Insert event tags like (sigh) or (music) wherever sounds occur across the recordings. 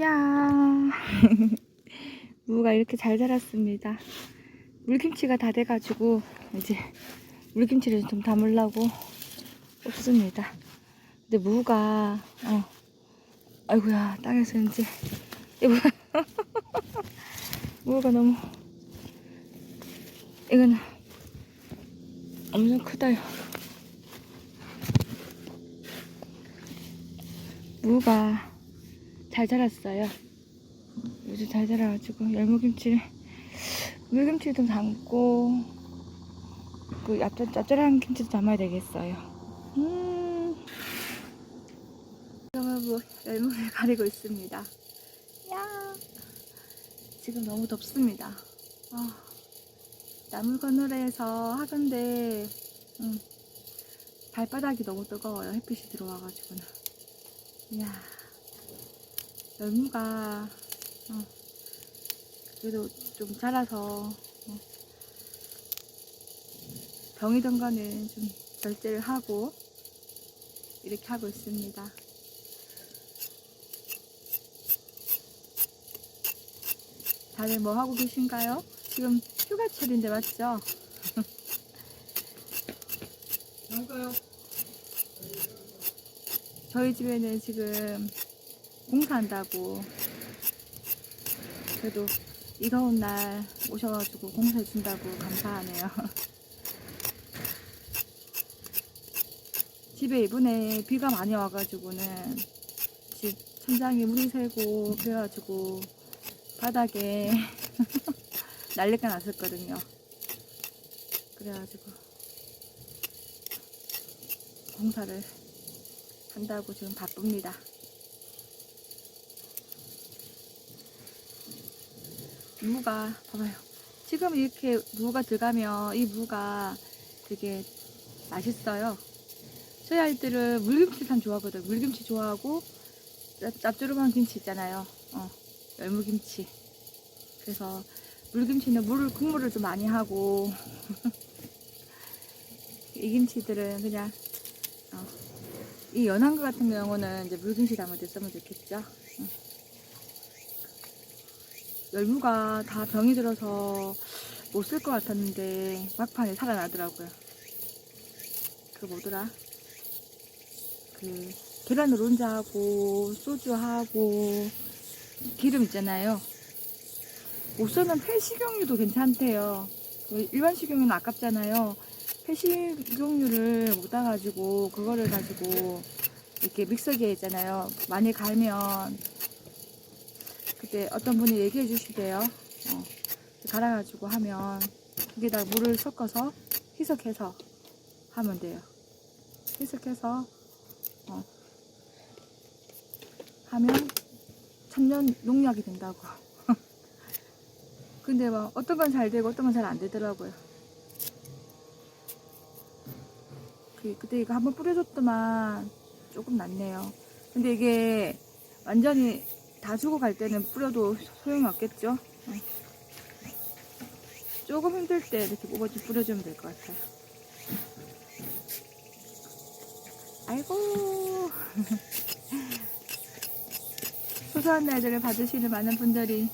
야 (laughs) 무가 이렇게 잘 자랐습니다. 물김치가 다 돼가지고 이제 물김치를 좀 담으려고 없습니다. 근데 무가 어 아이고야 땅에서 이제 (laughs) 무가 너무 이거는 엄청 크다요. 무가 잘 자랐어요. 요즘 잘 자라가지고 열무김치를 물김치도 담고 그 짭짤, 짭짤한 김치도 담아야 되겠어요. 음. 지금은 뭐 열무를 (laughs) 가리고 있습니다. 야 지금 너무 덥습니다. 아, 나물 건너래에서 하건데 음, 발바닥이 너무 뜨거워요. 햇빛이 들어와가지고는. 이야 열무가 어, 그래도 좀 자라서 어, 병이 든 거는 좀 절제를 하고 이렇게 하고 있습니다. 다들 뭐 하고 계신가요? 지금 휴가철인데 맞죠? 저희 집에는 지금 공사한다고 그래도 이 더운 날 오셔가지고 공사해 준다고 감사하네요. (laughs) 집에 이번에 비가 많이 와가지고는 집 천장에 물이 새고 그래가지고 바닥에 (laughs) 난리가 났었거든요. 그래가지고 공사를 한다고 지금 바쁩니다. 무가 봐봐요. 지금 이렇게 무가 들어가면 이 무가 되게 맛있어요. 저희 아이들은 물김치 참 좋아하거든. 물김치 좋아하고 짭- 짭조름한 김치 있잖아요. 어, 열무김치. 그래서 물김치는 물을 국물을 좀 많이 하고 (laughs) 이 김치들은 그냥 어, 이 연한 거 같은 경우는 이제 물김치 담을 때 쓰면 좋겠죠. 응. 열무가 다 병이 들어서 못 쓸 것 같았는데 막판에 살아나더라고요. 그 뭐더라? 그 계란 노른자하고 소주하고 기름 있잖아요. 우선은 폐식용유도 괜찮대요. 그 일반 식용유는 아깝잖아요. 폐식용유를 못 따가지고 그거를 가지고 이렇게 믹서기에 있잖아요. 많이 갈면 그때 어떤 분이 얘기해 주시대요. 어, 갈아가지고 하면 거기다 물을 섞어서 희석해서 하면 돼요. 희석해서 어, 하면 천년 농약이 된다고. (laughs) 근데 막 어떤 건 잘 되고 어떤 건 잘 안 되더라고요. 그, 그때 이거 한번 뿌려줬더만 조금 낫네요. 근데 이게 완전히 다 주고 갈 때는 뿌려도 소용이 없겠죠? 어. 조금 힘들 때 이렇게 뽑아서 뿌려주면 될 것 같아요. 아이고. (laughs) 소소한 날들을 봐주시는 많은 분들이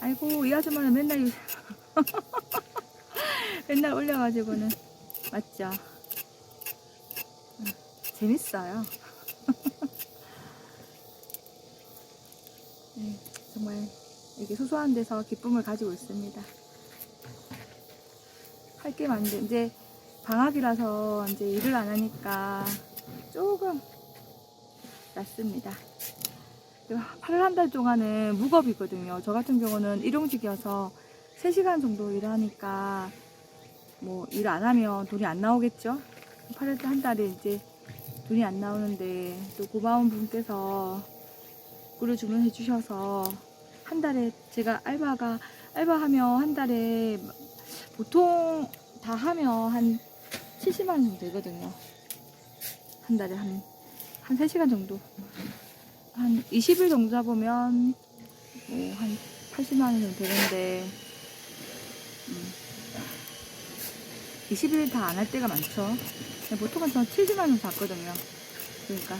아이고 이 아줌마는 맨날 이- (laughs) 맨날 올려가지고는 맞죠? 음, 재밌어요. 정말 이렇게 소소한 데서 기쁨을 가지고 있습니다. 할 게 많은데 이제 방학이라서 이제 일을 안 하니까 조금 낫습니다. 8월 한달 동안은 무급이거든요. 저 같은 경우는 일용직이어서 3시간 정도 일하니까 뭐 일 안 하면 돈이 안 나오겠죠. 8월 한 달에 이제 돈이 안 나오는데 또 고마운 분께서 꿀을 주문해 주셔서 한 달에 제가 알바가 알바하면 한 달에 보통 다 하면 한 70만 원 정도 되거든요. 한 달에 한, 한 3시간 정도. 한 20일 정도 잡으면 뭐 한 80만 원 정도 되는데 음, 20일 다 안 할 때가 많죠. 보통은 전 70만 원 받거든요. 그러니까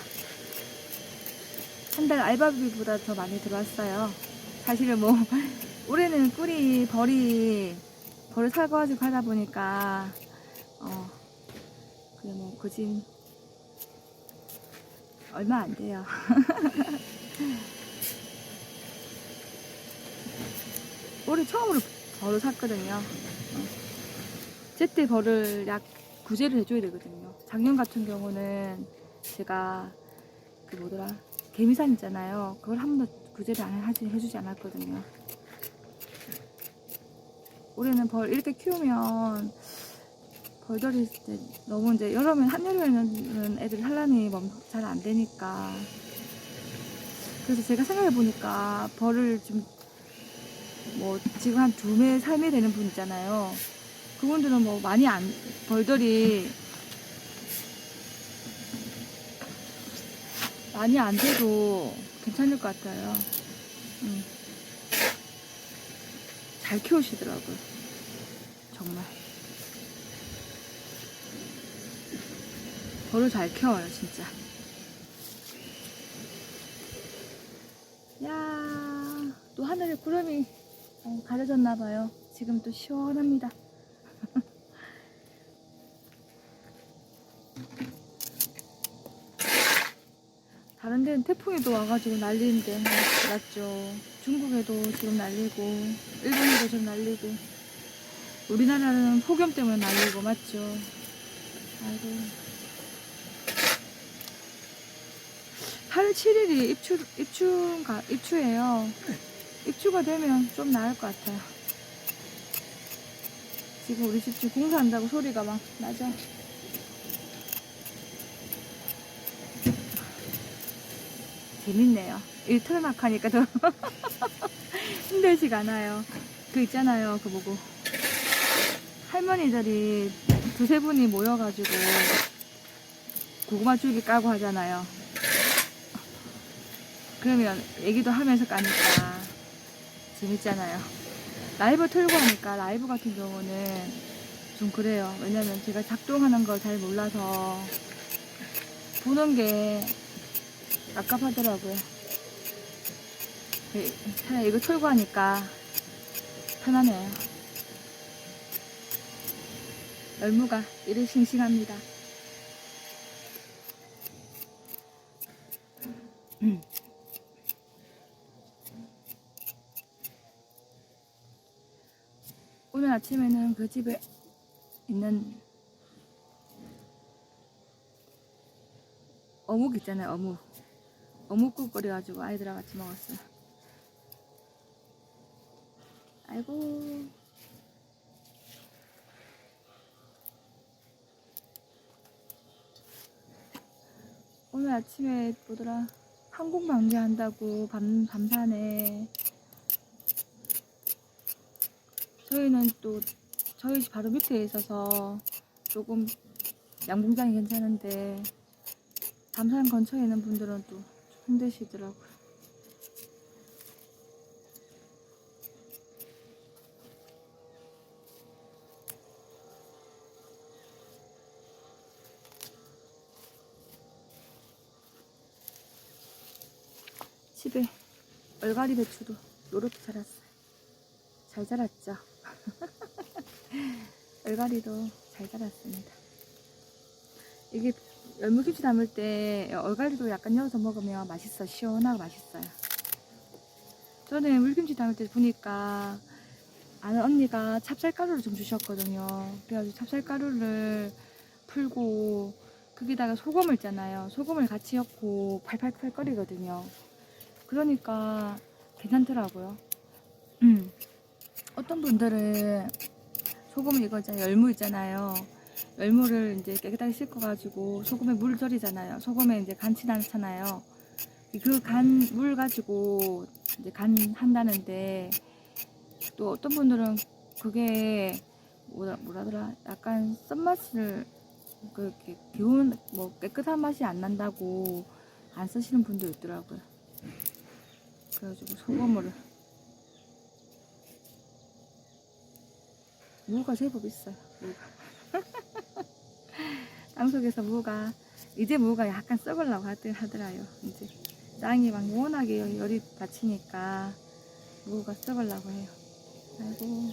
한 달 알바비보다 더 많이 들어왔어요. 사실은 뭐 (laughs) 올해는 꿀이 벌이 벌을 사고 가지고 하다 보니까 어 그래 뭐 그진 얼마 안 돼요. (laughs) 올해 처음으로 벌을 샀거든요. 어. 제때 벌을 약 구제를 해줘야 되거든요. 작년 같은 경우는 제가 그 뭐더라 개미산 있잖아요. 그걸 한 번도 구제를 안 하지 해주지 않았거든요. 올해는 벌 이렇게 키우면 벌들이 이제 너무 이제 여름에 한여름에는 애들 산란이 잘 안 되니까 그래서 제가 생각해 보니까 벌을 좀 뭐 지금 한 두 매, 삼매 되는 분 있잖아요. 그분들은 뭐 많이 안 벌들이 많이 안 돼도 괜찮을 것 같아요. 음. 잘 키우시더라고요. 정말. 벌을 잘 키워요, 진짜. 야, 또 하늘에 구름이 어, 가려졌나봐요. 지금 또 시원합니다. 태풍이 또 와가지고 난리인데 맞죠. 중국에도 지금 난리고 일본에도 지금 난리고 우리나라는 폭염 때문에 난리고 맞죠? 아이고. 8월 7일이 입추, 입추가, 입추예요. 입추가 되면 좀 나을 것 같아요. 지금 우리 집 지금 공사한다고 소리가 막 나죠 재밌네요. 일 틀막 하니까 더 (laughs) 힘들지가 않아요. 그 있잖아요. 그 뭐고. 할머니들이 두세 분이 모여가지고 고구마 줄기 까고 하잖아요. 그러면 얘기도 하면서 까니까 재밌잖아요. 라이브 틀고 하니까 라이브 같은 경우는 좀 그래요. 왜냐면 제가 작동하는 걸 잘 몰라서 보는 게 깝깝하더라고요. 네, 차라리 이거 털고 하니까 편하네요. 열무가 이리 싱싱합니다. 음. 오늘 아침에는 그 집에 있는 어묵 있잖아요, 어묵. 어묵국 끓여가지고 아이들하고 같이 먹었어요. 아이고. 오늘 아침에 뭐더라. 항공 방지한다고 밤, 밤산에. 저희는 또, 저희 집 바로 밑에 있어서 조금 양봉장이 괜찮은데, 밤산 근처에 있는 분들은 또 힘드시더라고요. 집에 얼갈이 배추도 노랗게 자랐어요. 잘 자랐죠? (laughs) 얼갈이도 잘 자랐습니다. 이게 열무김치 담을 때 얼갈이도 약간 넣어서 먹으면 맛있어 시원하고 맛있어요. 저는 물김치 담을 때 보니까 아는 언니가 찹쌀가루를 좀 주셨거든요. 그래가지고 찹쌀가루를 풀고 거기다가 소금을 있잖아요. 소금을 같이 넣고 팔팔팔 끓이거든요. 그러니까 괜찮더라고요. 음. 어떤 분들은 소금 이거 있잖아요. 열무 있잖아요 열무를 이제 깨끗하게 씻어가지고 소금에 물 절이잖아요. 소금에 이제 간 치잖아요. 그 간 물 가지고 이제 간 한다는데 또 어떤 분들은 그게 뭐라 뭐라더라 약간 쓴맛을 그렇게 기운 뭐 깨끗한 맛이 안 난다고 안 쓰시는 분도 있더라고요. 그래가지고 소금을 무가 제법 있어요. 무가. (laughs) 땅속에서 무가 이제 무가 약간 썩으려고 하더- 하더라요. 이제 땅이 막 워낙에 열이 받치니까 무가 썩으려고 해요. 아이고.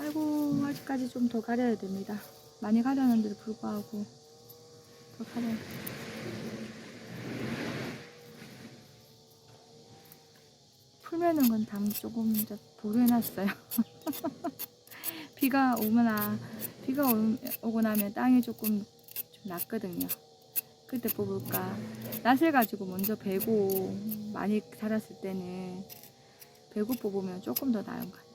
아이고, 아직까지 좀 더 가려야 됩니다. 많이 가려는데도 불구하고 더 가려야 풀매는 건 담 조금 이제 보류해놨어요. (laughs) 비가 오거나 비가 오, 오고 나면 땅이 조금 좀 낮거든요. 그때 뽑을까. 낫을 가지고 먼저 베고 많이 자랐을 때는 베고 뽑으면 조금 더 나은 것 같아요.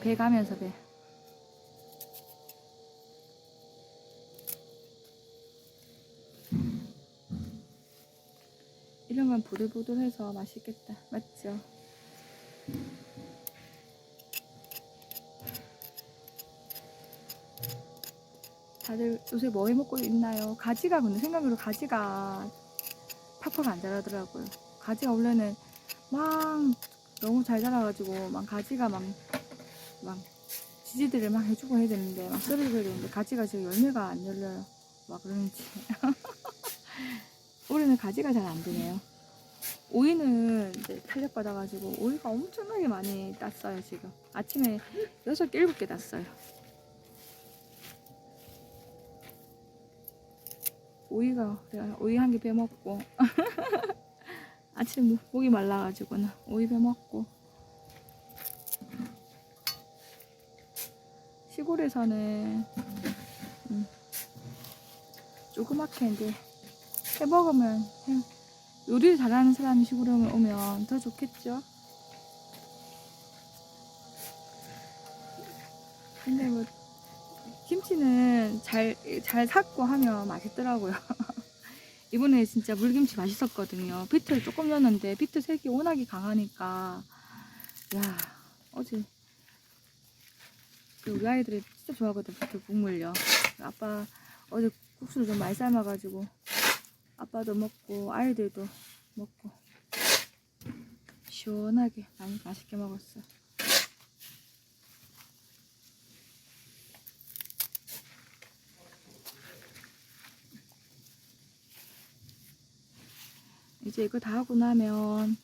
배 가면서 배. 이런 건 부들부들해서 맛있겠다. 맞죠? 다들 요새 뭐 해 먹고 있나요? 가지가 근데 생각으로 가지가 팍팍 안 자라더라고요. 가지가 원래는 막 너무 잘 자라가지고 막 가지가 막, 막 지지들을 막 해주고 해야 되는데 막 썰어줘야 되는데 가지가 지금 열매가 안 열려요. 막 그런지 (laughs) 올해는 가지가 잘 안 되네요. 오이는 이제 탄력 받아가지고 오이가 엄청나게 많이 땄어요 지금 아침에 여섯 개 일곱 개 땄어요. 오이가 그래, 오이 한 개 빼먹고. (laughs) 아침 목이 말라가지고는 오이 빼먹고. 시골에서는 음, 조그맣게 이제 해 먹으면 해- 요리를 잘하는 사람이 시골에 오면 더 좋겠죠. 근데 뭐 김치는 잘, 잘 삭고 하면 맛있더라고요. (laughs) 이번에 진짜 물김치 맛있었거든요. 비트를 조금 넣었는데 비트 색이 워낙에 강하니까 야 어제 그 우리 아이들이 진짜 좋아하거든 비트 국물요. 아빠 어제 국수를 좀 많이 삶아가지고 아빠도 먹고 아이들도 먹고 시원하게 많이 맛있게 먹었어. 이제 이거 다 하고 나면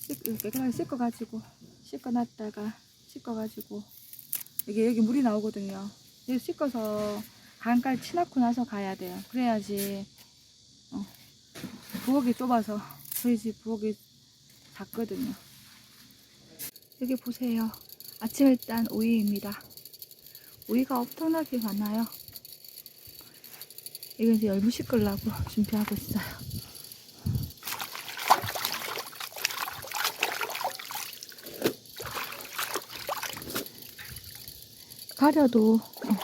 씻, 깨끗하게 씻어가지고 씻어놨다가 씻어가지고 여기 여기 물이 나오거든요. 여기 씻어서 강가에 치놓고 나서 가야 돼요. 그래야지 어, 부엌이 좁아서 저희 집 부엌이 작거든요. 여기 보세요. 아침에 딴 오이입니다. 오이가 엄청나게 많아요. 이거 이제 열무 씻으려고 준비하고 있어요. 가려도 어,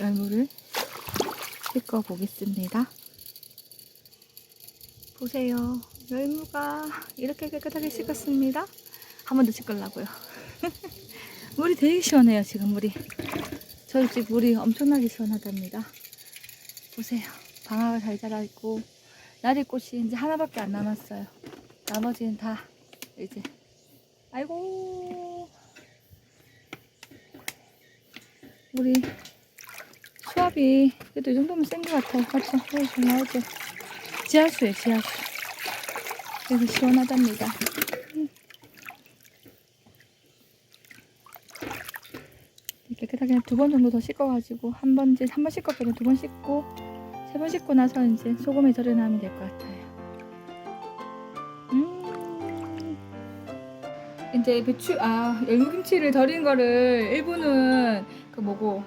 열무를 씻어 보겠습니다. 보세요. 열무가 이렇게 깨끗하게 씻었습니다. 한 번 더 씻으려고요. (laughs) 물이 되게 시원해요, 지금 물이. 저희 집 물이 엄청나게 시원하답니다. 보세요. 방아가 잘 자라있고, 나리꽃이 이제 하나밖에 안 남았어요. 나머지는 다 이제, 아이고. 우리 수압이 그래도 이 정도면 센 것. 맞죠? 네, 중요하죠. 지하수에 지하수. 그래서 시원하답니다. 음. 깨끗하게 두 번 정도 더 씻어가지고 한 번 한 번 씻었거든요. 두 번 씻고 세 번 씻고 나서 이제 소금에 절여놓으면 될 것 같아요. 음. 이제 배추 아 열무김치를 절인 거를 일부는 그 뭐고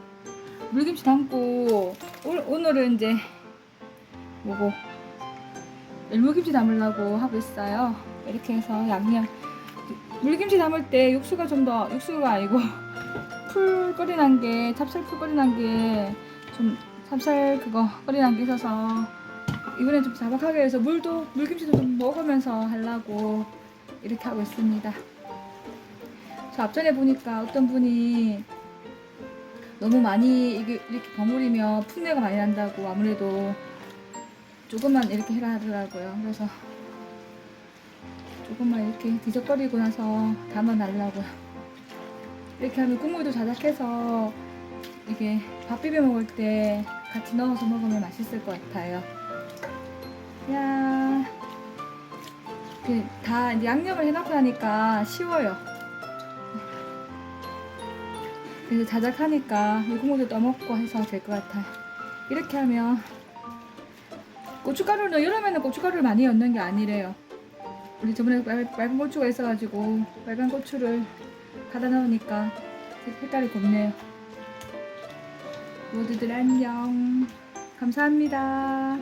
물김치 담고 오, 오늘은 이제 뭐고 열무김치 담으려고 하고 있어요. 이렇게 해서 양념 물김치 담을 때 육수가 좀 더 육수가 아니고 (laughs) 풀 끓이난 게 찹쌀 풀 끓이난 게 좀 찹쌀 그거 끓이난 게 있어서 이번엔 좀 자박하게 해서 물도 물김치도 좀 먹으면서 하려고 이렇게 하고 있습니다. 저 앞전에 보니까 어떤 분이 너무 많이 이렇게 버무리면 풋내가 많이 난다고 아무래도 조금만 이렇게 해라 하더라고요. 그래서 조금만 이렇게 뒤적거리고 나서 담아달라고요. 이렇게 하면 국물도 자작해서 이게 밥 비벼 먹을 때 같이 넣어서 먹으면 맛있을 것 같아요. 야, 그다 양념을 해놓고 나니까 쉬워요. 그래서 자작하니까 이 국물도 떠먹고 해서 될 것 같아요. 이렇게 하면 고춧가루는 여름에는 고춧가루를 많이 넣는 게 아니래요. 우리 저번에 빨, 빨간 고추가 있어가지고 빨간 고추를 가다 넣으니까 색깔이 곱네요. 모두들 안녕. 감사합니다.